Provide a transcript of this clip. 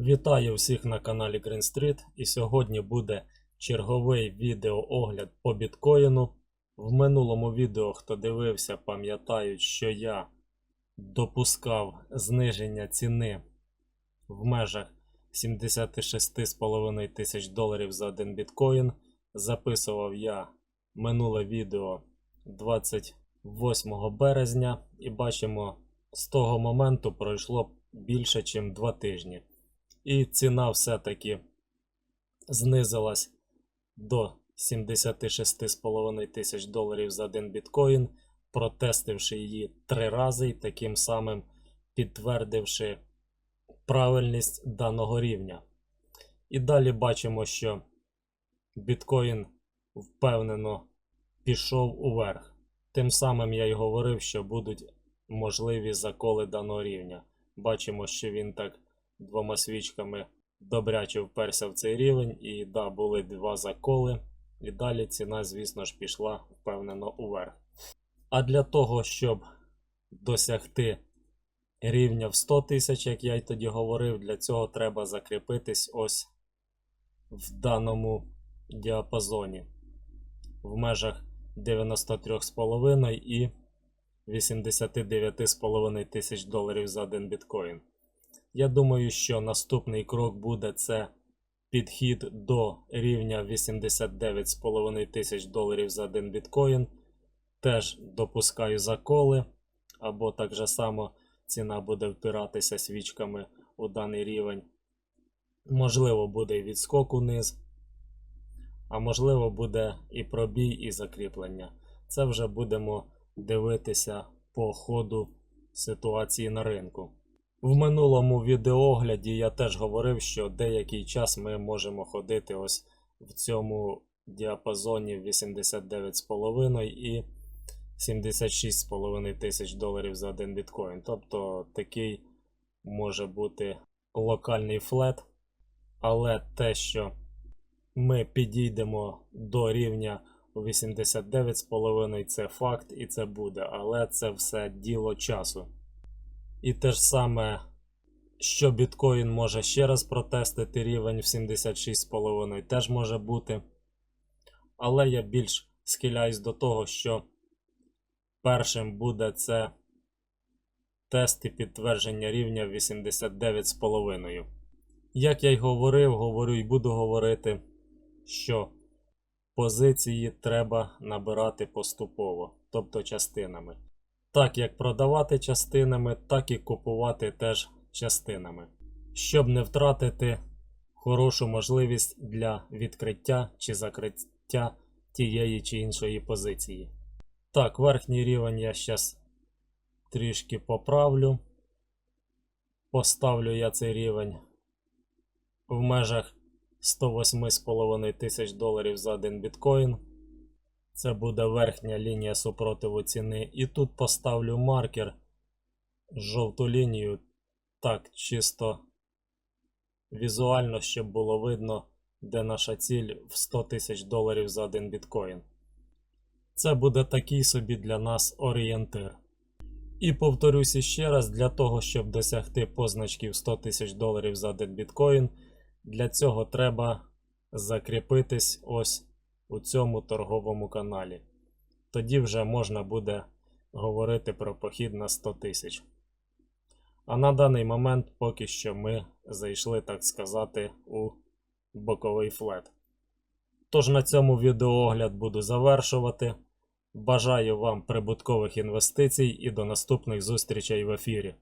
Вітаю всіх на каналі Green Street і сьогодні буде черговий відеоогляд по біткоїну. В минулому відео, хто дивився, пам'ятають, що я допускав зниження ціни в межах 76,5 тисяч доларів за один біткоін. Записував я минуле відео 28 березня і бачимо, з того моменту пройшло більше, ніж 2 тижні. І ціна все-таки знизилась до 76,5 тисяч доларів за один біткоін, протестивши її три рази і таким самим підтвердивши правильність даного рівня. І далі бачимо, що біткоін впевнено пішов уверх. Тим самим я й говорив, що будуть можливі заколи даного рівня. Бачимо, що він так двома свічками добряче вперся в цей рівень, і да, були два заколи. І далі ціна, звісно ж, пішла впевнено уверх. А для того, щоб досягти рівня в 100 тисяч, як я й тоді говорив, для цього треба закріпитись ось в даному діапазоні в межах 93,5 і 89,5 тисяч доларів за один біткоін. Я думаю, що наступний крок буде це підхід до рівня 89,5 тисяч доларів за один біткоін. Теж допускаю заколи, або так же само ціна буде впиратися свічками у даний рівень. Можливо, буде і відскок униз, а можливо, буде і пробій, і закріплення. Це вже будемо дивитися по ходу ситуації на ринку. В минулому відеогляді я теж говорив, що деякий час ми можемо ходити ось в цьому діапазоні 89,5 і 76,5 тисяч доларів за один біткоін. Тобто такий може бути локальний флет. Але те, що ми підійдемо до рівня 89,5 це факт і це буде. Але це все діло часу. І те ж саме, що біткоін може ще раз протестити рівень в 76,5 теж може бути. Але я більш схиляюсь до того, що першим буде це тест і підтвердження рівня 89,5. Як я й говорив, говорю і буду говорити, що позиції треба набирати поступово, тобто частинами. Так як продавати частинами, так і купувати теж частинами, щоб не втратити хорошу можливість для відкриття чи закриття тієї чи іншої позиції. Так, верхній рівень я зараз трішки поправлю. Поставлю я цей рівень в межах 108,5 тисяч доларів за один біткоін. Це буде верхня лінія супротиву ціни. І тут поставлю маркер жовту лінію. Так, чисто візуально, щоб було видно, де наша ціль в 100 тисяч доларів за один біткоін. Це буде такий собі для нас орієнтир. І повторюся ще раз, для того, щоб досягти позначки в 100 тисяч доларів за один біткоін, для цього треба закріпитись ось у цьому торговому каналі. Тоді вже можна буде говорити про похід на 100 тисяч. А на даний момент поки що ми зайшли, так сказати, у боковий флет. Тож на цьому відеоогляд буду завершувати. Бажаю вам прибуткових інвестицій і до наступних зустрічей в ефірі.